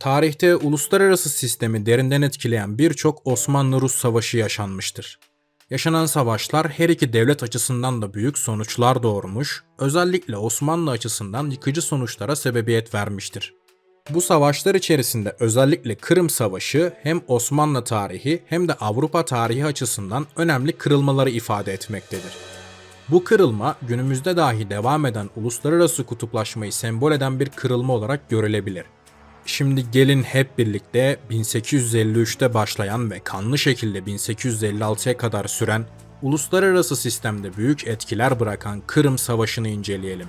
Tarihte uluslararası sistemi derinden etkileyen birçok Osmanlı-Rus savaşı yaşanmıştır. Yaşanan savaşlar her iki devlet açısından da büyük sonuçlar doğurmuş, özellikle Osmanlı açısından yıkıcı sonuçlara sebebiyet vermiştir. Bu savaşlar içerisinde özellikle Kırım Savaşı hem Osmanlı tarihi hem de Avrupa tarihi açısından önemli kırılmaları ifade etmektedir. Bu kırılma günümüzde dahi devam eden uluslararası kutuplaşmayı sembol eden bir kırılma olarak görülebilir. Şimdi gelin hep birlikte 1853'te başlayan ve kanlı şekilde 1856'ya kadar süren uluslararası sistemde büyük etkiler bırakan Kırım Savaşı'nı inceleyelim.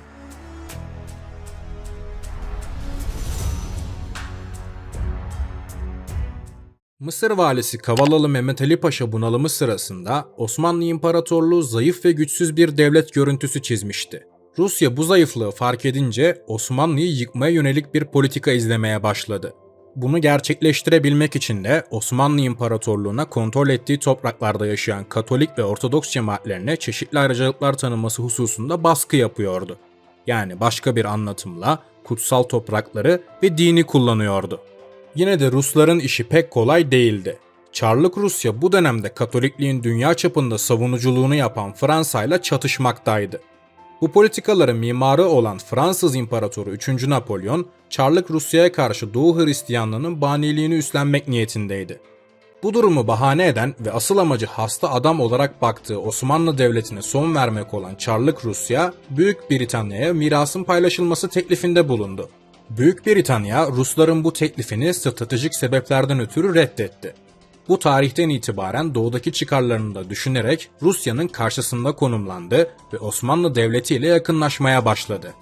Mısır valisi Kavalalı Mehmet Ali Paşa bunalımı sırasında Osmanlı İmparatorluğu zayıf ve güçsüz bir devlet görüntüsü çizmişti. Rusya bu zayıflığı fark edince Osmanlı'yı yıkmaya yönelik bir politika izlemeye başladı. Bunu gerçekleştirebilmek için de Osmanlı İmparatorluğu'na kontrol ettiği topraklarda yaşayan Katolik ve Ortodoks cemaatlerine çeşitli ayrıcalıklar tanınması hususunda baskı yapıyordu. Yani başka bir anlatımla kutsal toprakları ve dini kullanıyordu. Yine de Rusların işi pek kolay değildi. Çarlık Rusya bu dönemde Katolikliğin dünya çapında savunuculuğunu yapan Fransa ile çatışmaktaydı. Bu politikaların mimarı olan Fransız İmparatoru 3. Napolyon, Çarlık Rusya'ya karşı Doğu Hristiyanlığının baniliğini üstlenmek niyetindeydi. Bu durumu bahane eden ve asıl amacı hasta adam olarak baktığı Osmanlı Devleti'ne son vermek olan Çarlık Rusya, Büyük Britanya'ya mirasın paylaşılması teklifinde bulundu. Büyük Britanya, Rusların bu teklifini stratejik sebeplerden ötürü reddetti. Bu tarihten itibaren doğudaki çıkarlarını da düşünerek Rusya'nın karşısında konumlandı ve Osmanlı Devleti ile yakınlaşmaya başladı.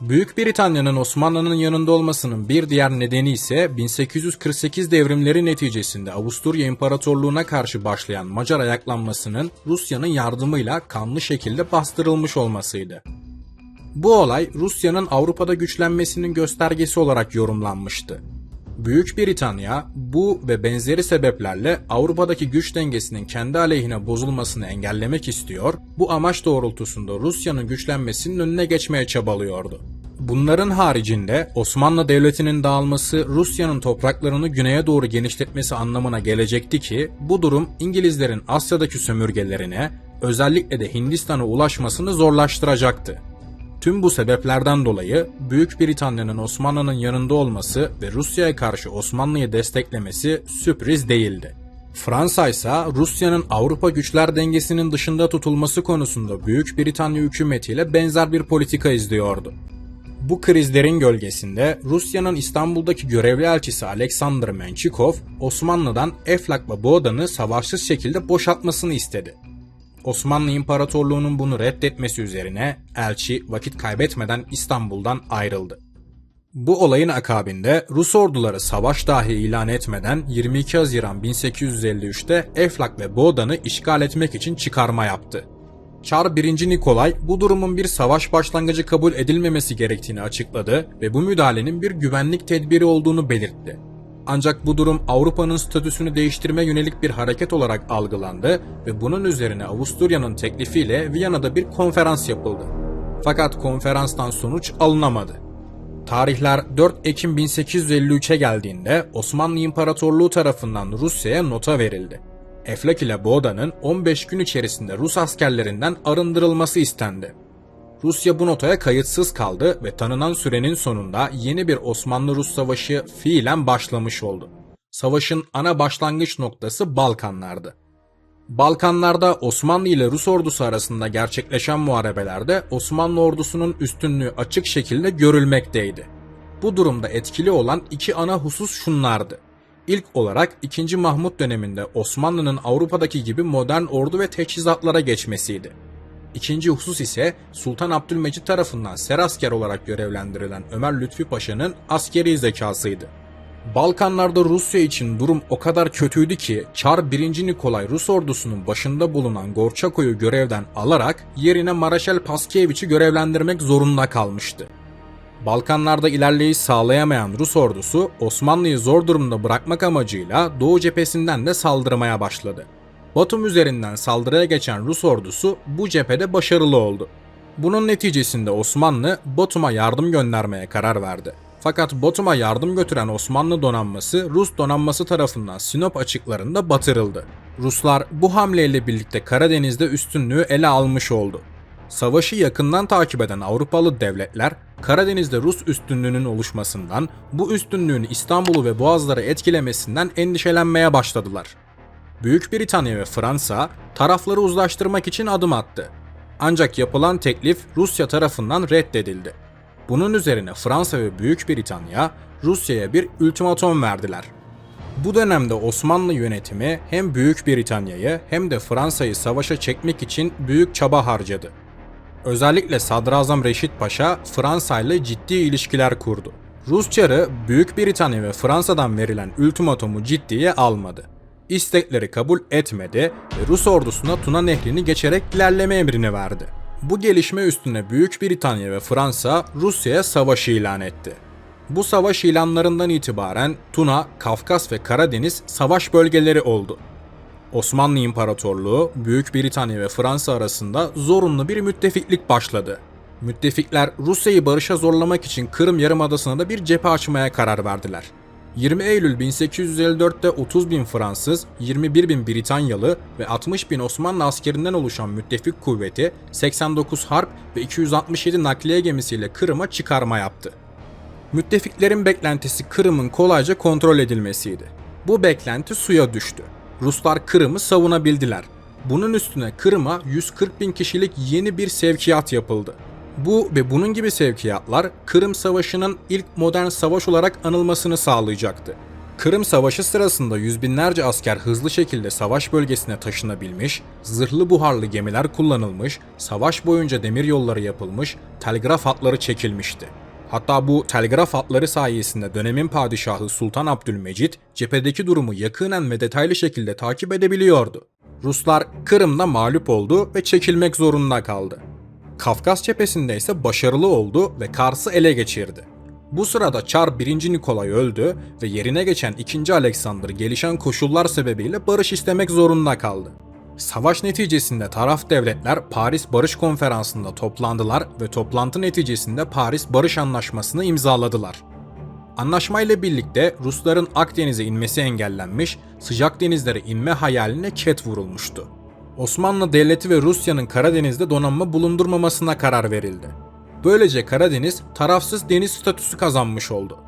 Büyük Britanya'nın Osmanlı'nın yanında olmasının bir diğer nedeni ise 1848 devrimleri neticesinde Avusturya İmparatorluğu'na karşı başlayan Macar ayaklanmasının Rusya'nın yardımıyla kanlı şekilde bastırılmış olmasıydı. Bu olay Rusya'nın Avrupa'da güçlenmesinin göstergesi olarak yorumlanmıştı. Büyük Britanya bu ve benzeri sebeplerle Avrupa'daki güç dengesinin kendi aleyhine bozulmasını engellemek istiyor, bu amaç doğrultusunda Rusya'nın güçlenmesinin önüne geçmeye çabalıyordu. Bunların haricinde Osmanlı Devleti'nin dağılması Rusya'nın topraklarını güneye doğru genişletmesi anlamına gelecekti ki bu durum İngilizlerin Asya'daki sömürgelerine özellikle de Hindistan'a ulaşmasını zorlaştıracaktı. Tüm bu sebeplerden dolayı Büyük Britanya'nın Osmanlı'nın yanında olması ve Rusya'ya karşı Osmanlı'yı desteklemesi sürpriz değildi. Fransa ise Rusya'nın Avrupa güçler dengesinin dışında tutulması konusunda Büyük Britanya hükümetiyle benzer bir politika izliyordu. Bu krizlerin gölgesinde Rusya'nın İstanbul'daki görevli elçisi Alexander Menchikov, Osmanlı'dan Eflak ve Boğdan'ı savaşsız şekilde boşaltmasını istedi. Osmanlı İmparatorluğu'nun bunu reddetmesi üzerine elçi vakit kaybetmeden İstanbul'dan ayrıldı. Bu olayın akabinde Rus orduları savaş dahi ilan etmeden 22 Haziran 1853'te Eflak ve Boğdan'ı işgal etmek için çıkarma yaptı. Çar 1. Nikolay bu durumun bir savaş başlangıcı kabul edilmemesi gerektiğini açıkladı ve bu müdahalenin bir güvenlik tedbiri olduğunu belirtti. Ancak bu durum Avrupa'nın statüsünü değiştirme yönelik bir hareket olarak algılandı ve bunun üzerine Avusturya'nın teklifiyle Viyana'da bir konferans yapıldı. Fakat konferanstan sonuç alınamadı. Tarihler 4 Ekim 1853'e geldiğinde Osmanlı İmparatorluğu tarafından Rusya'ya nota verildi. Eflak ile Boğda'nın 15 gün içerisinde Rus askerlerinden arındırılması istendi. Rusya bu notaya kayıtsız kaldı ve tanınan sürenin sonunda yeni bir Osmanlı-Rus savaşı fiilen başlamış oldu. Savaşın ana başlangıç noktası Balkanlardı. Balkanlarda Osmanlı ile Rus ordusu arasında gerçekleşen muharebelerde Osmanlı ordusunun üstünlüğü açık şekilde görülmekteydi. Bu durumda etkili olan iki ana husus şunlardı. İlk olarak 2. Mahmut döneminde Osmanlı'nın Avrupa'daki gibi modern ordu ve teçhizatlara geçmesiydi. İkinci husus ise Sultan Abdülmecit tarafından serasker olarak görevlendirilen Ömer Lütfi Paşa'nın askeri zekasıydı. Balkanlarda Rusya için durum o kadar kötüydü ki Çar 1. Nikolay Rus ordusunun başında bulunan Gorçako'yu görevden alarak yerine Maraşal Paskeviç'i görevlendirmek zorunda kalmıştı. Balkanlarda ilerleyiş sağlayamayan Rus ordusu Osmanlı'yı zor durumda bırakmak amacıyla Doğu cephesinden de saldırmaya başladı. Batum üzerinden saldırıya geçen Rus ordusu bu cephede başarılı oldu. Bunun neticesinde Osmanlı Batum'a yardım göndermeye karar verdi. Fakat Batum'a yardım götüren Osmanlı donanması Rus donanması tarafından Sinop açıklarında batırıldı. Ruslar bu hamleyle birlikte Karadeniz'de üstünlüğü ele almış oldu. Savaşı yakından takip eden Avrupalı devletler Karadeniz'de Rus üstünlüğünün oluşmasından, bu üstünlüğün İstanbul'u ve Boğazları etkilemesinden endişelenmeye başladılar. Büyük Britanya ve Fransa tarafları uzlaştırmak için adım attı. Ancak yapılan teklif Rusya tarafından reddedildi. Bunun üzerine Fransa ve Büyük Britanya Rusya'ya bir ultimatom verdiler. Bu dönemde Osmanlı yönetimi hem Büyük Britanya'yı hem de Fransa'yı savaşa çekmek için büyük çaba harcadı. Özellikle Sadrazam Reşit Paşa Fransa ile ciddi ilişkiler kurdu. Rus çarı Büyük Britanya ve Fransa'dan verilen ultimatomu ciddiye almadı. İstekleri kabul etmedi ve Rus ordusuna Tuna Nehri'ni geçerek ilerleme emrini verdi. Bu gelişme üstüne Büyük Britanya ve Fransa Rusya'ya savaş ilan etti. Bu savaş ilanlarından itibaren Tuna, Kafkas ve Karadeniz savaş bölgeleri oldu. Osmanlı İmparatorluğu, Büyük Britanya ve Fransa arasında zorunlu bir müttefiklik başladı. Müttefikler Rusya'yı barışa zorlamak için Kırım Yarımadası'na da bir cephe açmaya karar verdiler. 20 Eylül 1854'te 30 bin Fransız, 21 bin Britanyalı ve 60 bin Osmanlı askerinden oluşan müttefik kuvveti 89 harp ve 267 nakliye gemisiyle Kırım'a çıkarma yaptı. Müttefiklerin beklentisi Kırım'ın kolayca kontrol edilmesiydi. Bu beklenti suya düştü. Ruslar Kırım'ı savunabildiler. Bunun üstüne Kırım'a 140 bin kişilik yeni bir sevkiyat yapıldı. Bu ve bunun gibi sevkiyatlar Kırım Savaşı'nın ilk modern savaş olarak anılmasını sağlayacaktı. Kırım Savaşı sırasında yüz binlerce asker hızlı şekilde savaş bölgesine taşınabilmiş, zırhlı buharlı gemiler kullanılmış, savaş boyunca demir yolları yapılmış, telgraf hatları çekilmişti. Hatta bu telgraf hatları sayesinde dönemin padişahı Sultan Abdülmecit cephedeki durumu yakinen ve detaylı şekilde takip edebiliyordu. Ruslar Kırım'da mağlup oldu ve çekilmek zorunda kaldı. Kafkas cephesinde ise başarılı oldu ve Kars'ı ele geçirdi. Bu sırada Çar 1. Nikolay öldü ve yerine geçen 2. Alexander gelişen koşullar sebebiyle barış istemek zorunda kaldı. Savaş neticesinde taraf devletler Paris Barış Konferansı'nda toplandılar ve toplantı neticesinde Paris Barış Anlaşması'nı imzaladılar. Anlaşmayla birlikte Rusların Akdeniz'e inmesi engellenmiş, sıcak denizlere inme hayaline ket vurulmuştu. Osmanlı Devleti ve Rusya'nın Karadeniz'de donanma bulundurmamasına karar verildi. Böylece Karadeniz tarafsız deniz statüsü kazanmış oldu.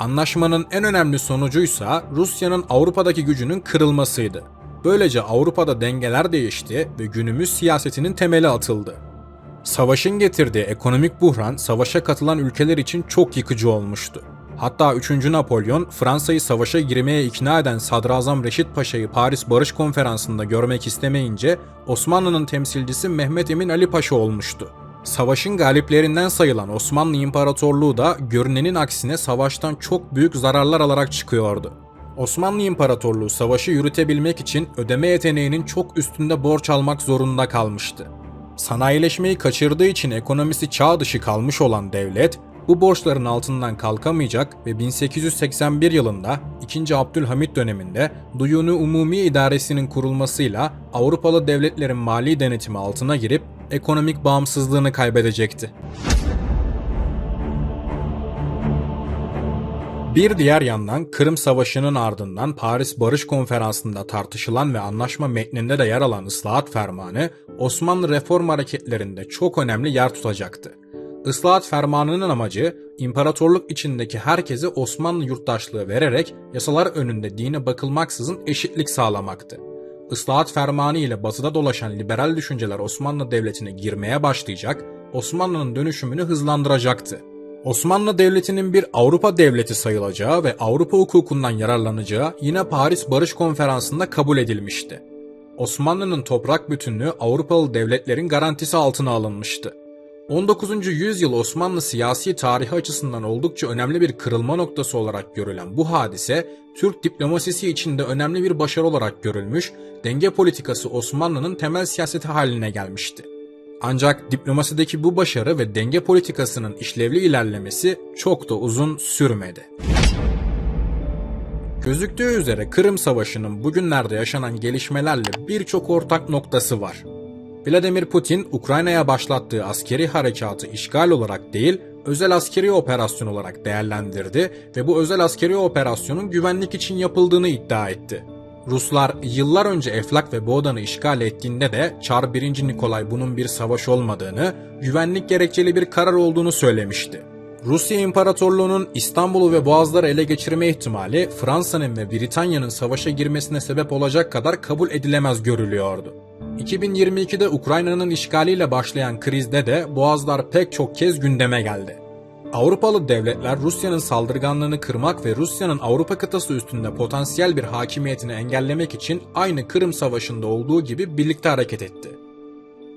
Anlaşmanın en önemli sonucuysa Rusya'nın Avrupa'daki gücünün kırılmasıydı. Böylece Avrupa'da dengeler değişti ve günümüz siyasetinin temeli atıldı. Savaşın getirdiği ekonomik buhran savaşa katılan ülkeler için çok yıkıcı olmuştu. Hatta 3. Napolyon Fransa'yı savaşa girmeye ikna eden Sadrazam Reşit Paşa'yı Paris Barış Konferansı'nda görmek istemeyince Osmanlı'nın temsilcisi Mehmet Emin Ali Paşa olmuştu. Savaşın galiplerinden sayılan Osmanlı İmparatorluğu da görünenin aksine savaştan çok büyük zararlar alarak çıkıyordu. Osmanlı İmparatorluğu savaşı yürütebilmek için ödeme yeteneğinin çok üstünde borç almak zorunda kalmıştı. Sanayileşmeyi kaçırdığı için ekonomisi çağ dışı kalmış olan devlet, bu borçların altından kalkamayacak ve 1881 yılında 2. Abdülhamit döneminde Duyunu Umumi İdaresi'nin kurulmasıyla Avrupalı devletlerin mali denetimi altına girip ekonomik bağımsızlığını kaybedecekti. Bir diğer yandan Kırım Savaşı'nın ardından Paris Barış Konferansı'nda tartışılan ve anlaşma metninde de yer alan ıslahat fermanı Osmanlı reform hareketlerinde çok önemli yer tutacaktı. Islahat fermanının amacı imparatorluk içindeki herkese Osmanlı yurttaşlığı vererek yasalar önünde dine bakılmaksızın eşitlik sağlamaktı. Islahat fermanı ile batıda dolaşan liberal düşünceler Osmanlı Devleti'ne girmeye başlayacak, Osmanlı'nın dönüşümünü hızlandıracaktı. Osmanlı Devleti'nin bir Avrupa devleti sayılacağı ve Avrupa hukukundan yararlanacağı yine Paris Barış Konferansı'nda kabul edilmişti. Osmanlı'nın toprak bütünlüğü Avrupalı devletlerin garantisi altına alınmıştı. 19. yüzyıl Osmanlı siyasi tarihi açısından oldukça önemli bir kırılma noktası olarak görülen bu hadise, Türk diplomasisi içinde önemli bir başarı olarak görülmüş, denge politikası Osmanlı'nın temel siyaseti haline gelmişti. Ancak diplomasideki bu başarı ve denge politikasının işlevli ilerlemesi çok da uzun sürmedi. Gözüktüğü üzere Kırım Savaşı'nın bugünlerde yaşanan gelişmelerle birçok ortak noktası var. Vladimir Putin, Ukrayna'ya başlattığı askeri harekatı işgal olarak değil, özel askeri operasyon olarak değerlendirdi ve bu özel askeri operasyonun güvenlik için yapıldığını iddia etti. Ruslar yıllar önce Eflak ve Boğdan'ı işgal ettiğinde de Çar 1. Nikolay bunun bir savaş olmadığını, güvenlik gerekçeli bir karar olduğunu söylemişti. Rusya İmparatorluğu'nun İstanbul'u ve Boğazları ele geçirme ihtimali Fransa'nın ve Britanya'nın savaşa girmesine sebep olacak kadar kabul edilemez görülüyordu. 2022'de Ukrayna'nın işgaliyle başlayan krizde de Boğazlar pek çok kez gündeme geldi. Avrupalı devletler Rusya'nın saldırganlığını kırmak ve Rusya'nın Avrupa kıtası üstünde potansiyel bir hakimiyetini engellemek için aynı Kırım Savaşı'nda olduğu gibi birlikte hareket etti.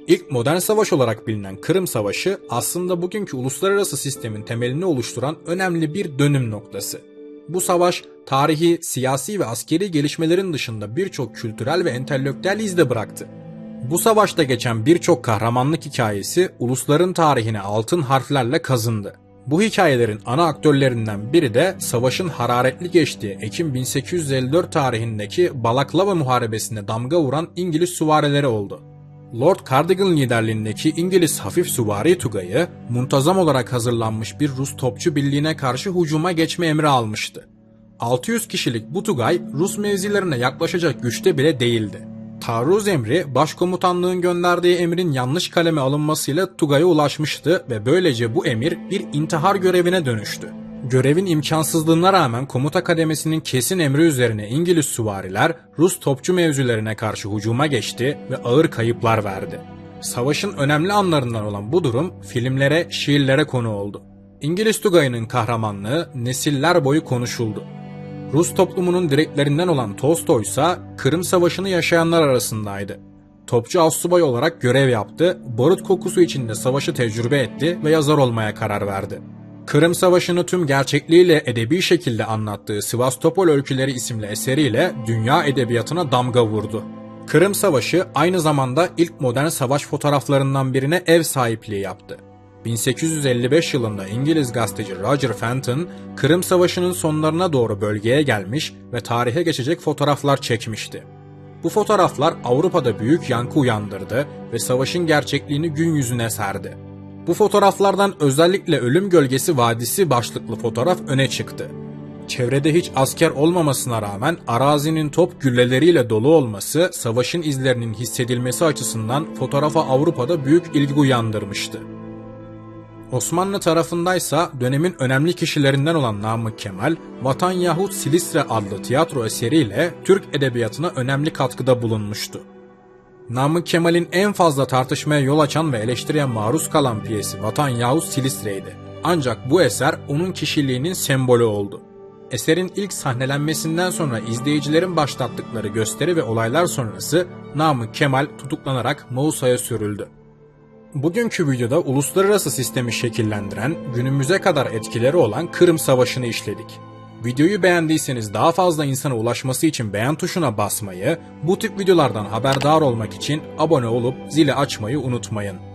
İlk modern savaş olarak bilinen Kırım Savaşı aslında bugünkü uluslararası sistemin temelini oluşturan önemli bir dönüm noktası. Bu savaş tarihi, siyasi ve askeri gelişmelerin dışında birçok kültürel ve entelektüel iz de bıraktı. Bu savaşta geçen birçok kahramanlık hikayesi ulusların tarihine altın harflerle kazındı. Bu hikayelerin ana aktörlerinden biri de savaşın hararetli geçtiği Ekim 1854 tarihindeki Balaklava Muharebesi'ne damga vuran İngiliz süvarileri oldu. Lord Cardigan liderliğindeki İngiliz hafif süvari tugayı muntazam olarak hazırlanmış bir Rus topçu birliğine karşı hücuma geçme emri almıştı. 600 kişilik bu tugay Rus mevzilerine yaklaşacak güçte bile değildi. Taarruz emri başkomutanlığın gönderdiği emrin yanlış kaleme alınmasıyla Tugay'a ulaşmıştı ve böylece bu emir bir intihar görevine dönüştü. Görevin imkansızlığına rağmen komuta kademesinin kesin emri üzerine İngiliz süvariler Rus topçu mevzilerine karşı hücuma geçti ve ağır kayıplar verdi. Savaşın önemli anlarından olan bu durum filmlere, şiirlere konu oldu. İngiliz Tugay'ının kahramanlığı nesiller boyu konuşuldu. Rus toplumunun direklerinden olan Tolstoy ise Kırım Savaşı'nı yaşayanlar arasındaydı. Topçu astsubay olarak görev yaptı, barut kokusu içinde savaşı tecrübe etti ve yazar olmaya karar verdi. Kırım Savaşı'nı tüm gerçekliğiyle edebi şekilde anlattığı Sivastopol Öyküleri isimli eseriyle dünya edebiyatına damga vurdu. Kırım Savaşı aynı zamanda ilk modern savaş fotoğraflarından birine ev sahipliği yaptı. 1855 yılında İngiliz gazeteci Roger Fenton, Kırım Savaşı'nın sonlarına doğru bölgeye gelmiş ve tarihe geçecek fotoğraflar çekmişti. Bu fotoğraflar Avrupa'da büyük yankı uyandırdı ve savaşın gerçekliğini gün yüzüne serdi. Bu fotoğraflardan özellikle Ölüm Gölgesi Vadisi başlıklı fotoğraf öne çıktı. Çevrede hiç asker olmamasına rağmen arazinin top gülleleriyle dolu olması savaşın izlerinin hissedilmesi açısından fotoğrafa Avrupa'da büyük ilgi uyandırmıştı. Osmanlı tarafındaysa dönemin önemli kişilerinden olan Namık Kemal, Vatan Yahut Silistre adlı tiyatro eseriyle Türk edebiyatına önemli katkıda bulunmuştu. Namık Kemal'in en fazla tartışmaya yol açan ve eleştiriye maruz kalan piyesi Vatan Yahut Silistre'ydi. Ancak bu eser onun kişiliğinin sembolü oldu. Eserin ilk sahnelenmesinden sonra izleyicilerin başlattıkları gösteri ve olaylar sonrası Namık Kemal tutuklanarak Mausa'ya sürüldü. Bugünkü videoda uluslararası sistemi şekillendiren, günümüze kadar etkileri olan Kırım Savaşı'nı işledik. Videoyu beğendiyseniz daha fazla insana ulaşması için beğen tuşuna basmayı, bu tip videolardan haberdar olmak için abone olup zili açmayı unutmayın.